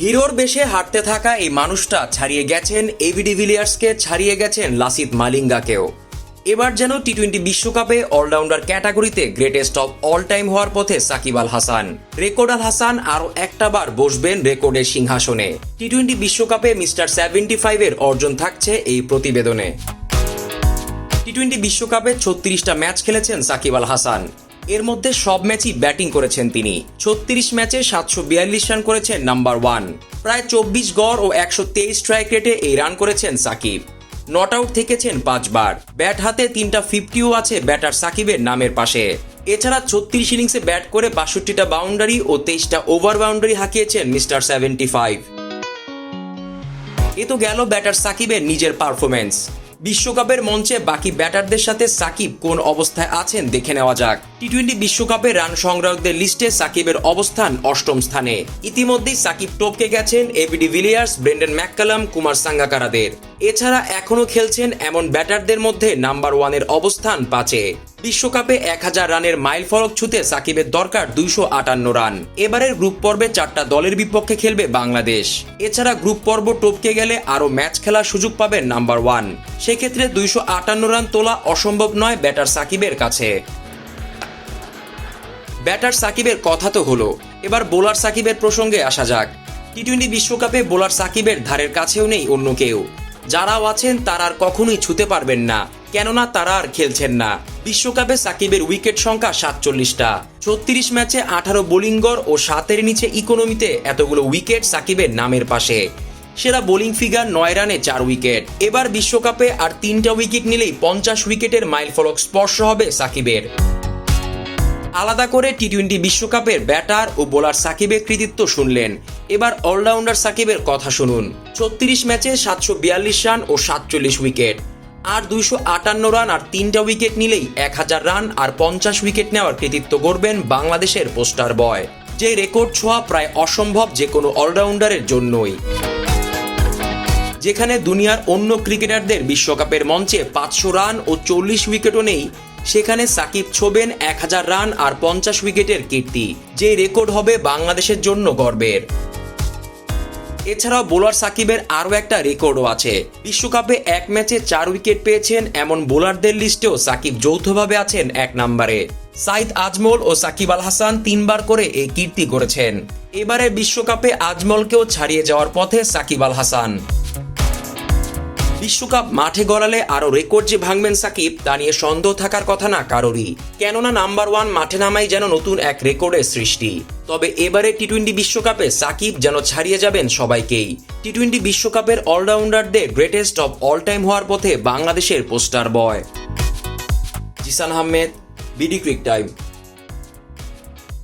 হিরোর বেশে হাঁটতে থাকা এই মানুষটা ছাড়িয়ে গেছেন এবি ডিভিলিয়ার্সকে ছাড়িয়ে গেছেন লাসিত মালিঙ্গাকেও। এবার যেন টি টোয়েন্টি বিশ্বকাপে অলরাউন্ডার ক্যাটাগরিতে গ্রেটেস্ট অফ অল টাইম হওয়ার পথে সাকিব আল হাসান। রেকর্ড আল হাসান আরও একটা বার বসবেন রেকর্ডের সিংহাসনে। টি টোয়েন্টি বিশ্বকাপে মিস্টার সেভেন্টি ফাইভের অর্জন থাকছে এই প্রতিবেদনে। টি টোয়েন্টি বিশ্বকাপে ছত্রিশটা ম্যাচ খেলেছেন সাকিব আল হাসান। এর মধ্যে সব ম্যাচই ব্যাটিং করেছেন তিনি। ছত্রিশ ম্যাচে সাতশো বিয়াল্লিশ রান করেছেন নাম্বার ওয়ান। প্রায় চব্বিশ গড় ও একশো তেইশ স্ট্রাইক রেটে এই রান করেছেন সাকিব। নট আউট থেকেছেন পাঁচবার। ব্যাট হাতে তিনটা ফিফটিও আছে ব্যাটার সাকিবের নামের পাশে। এছাড়া ছত্রিশ ইনিংসে ব্যাট করে বাষট্টিটা বাউন্ডারি ও তেইশটা ওভার বাউন্ডারি হাঁকিয়েছেন মিস্টার সেভেন্টি ফাইভ। এ তো গেল ব্যাটার সাকিবের নিজের পারফরমেন্স বিশ্বকাপের মঞ্চে বাকি ব্যাটারদের সাথে সাকিব কোন অবস্থায় আছেন দেখে নেওয়া যাক। টি টোয়েন্টি বিশ্বকাপে রান সংগ্রাহকদের লিস্টে সাকিবের অবস্থান অষ্টম স্থানে। ইতিমধ্যেই সাকিব টপকে গেছেন ABD Villiers Brendon McCullum Kumar সাঙ্গাকারাদের এছাড়া এখনও খেলছেন এমন ব্যাটারদের মধ্যে নাম্বার ওয়ানের অবস্থান পাঁচে বিশ্বকাপে এক হাজার রানের মাইল ফলক ছুতে সাকিবের দরকার দুইশো আটান্ন রান। এবারের গ্রুপ পর্বে চারটা দলের বিপক্ষে খেলবে বাংলাদেশ। এছাড়া গ্রুপ পর্ব টপকে গেলে আরও ম্যাচ খেলার সুযোগ পাবেন নাম্বার ওয়ান। সেক্ষেত্রে দুইশো আটান্ন রান তোলা অসম্ভব নয় ব্যাটার সাকিবের কাছে। ব্যাটার সাকিবের কথা তো হলো। এবার বোলার সাকিবের প্রসঙ্গে আসা যাক। টি টোয়েন্টি বিশ্বকাপে বোলার সাকিবের ধারের কাছেও নেই অন্য কেউ। যারাও আছেন তারা আর কখনোই ছুতে পারবেন না। কেননা তারা আর খেলছেন না। বিশ্বকাপে সাকিবের উইকেট সংখ্যা সাতচল্লিশটা। ছত্রিশ ম্যাচে আঠারো বোলিং গড় ও সাতের নিচে ইকোনমিতে এতগুলো উইকেট সাকিবের নামের পাশে। সেরা বোলিং ফিগার নয় রানে চার উইকেট। এবার বিশ্বকাপে আর তিনটা উইকেট নিলেই পঞ্চাশ উইকেটের মাইলফলক স্পর্শ হবে সাকিবের। আলাদা করে টি টোয়েন্টি বিশ্বকাপের ব্যাটার ও বোলার সাকিবের কৃতিত্ব শুনলেন। এবার অলরাউন্ডার সাকিবের কথা শুনুন। ছত্রিশ ম্যাচে সাতশো বিয়াল্লিশ রান ও সাতচল্লিশ উইকেট। আর দুইশো আটান্ন রান আর তিনটা উইকেট নিলেই এক হাজার রান আর পঞ্চাশ উইকেট নেওয়ার কৃতিত্ব করবেন বাংলাদেশের পোস্টার বয়। যে রেকর্ড ছোঁয়া প্রায় অসম্ভব যে কোনো অলরাউন্ডারের জন্যই। যেখানে দুনিয়ার অন্য ক্রিকেটারদের বিশ্বকাপের মঞ্চে পাঁচশো রান ও চল্লিশ উইকেটও নেই, সেখানে সাকিব ছোবেন এক হাজার রান আর পঞ্চাশ উইকেটের কীর্তি। যে রেকর্ড হবে বাংলাদেশের জন্য গর্বের। এছাড়াও বোলার সাকিবের আরও একটা রেকর্ডও আছে। বিশ্বকাপে এক ম্যাচে চার উইকেট পেয়েছেন এমন বোলারদের লিস্টেও সাকিব যৌথভাবে আছেন এক নম্বরে। সাইদ আজমল ও সাকিব আল হাসান তিনবার করে এই কীর্তি করেছেন এবারে বিশ্বকাপে আজমলকেও ছাড়িয়ে যাওয়ার পথে সাকিব আল হাসান। বিশ্বকাপ মাঠে গড়ালে আরও রেকর্ড যে ভাঙবেন সাকিব, তা নিয়ে সন্দেহ থাকার কথা না কারোরই। কেননা নাম্বার ওয়ান মাঠে নামাই যেন নতুন এক রেকর্ডের সৃষ্টি। তবে এবারে টি টোয়েন্টি বিশ্বকাপে সাকিব যেন ছাড়িয়ে যাবেন সবাইকেই। টি টোয়েন্টি বিশ্বকাপের অলরাউন্ডারদের গ্রেটেস্ট অফ অল টাইম হওয়ার পথে বাংলাদেশের poster boy Jisan Ahmed, BD cric time.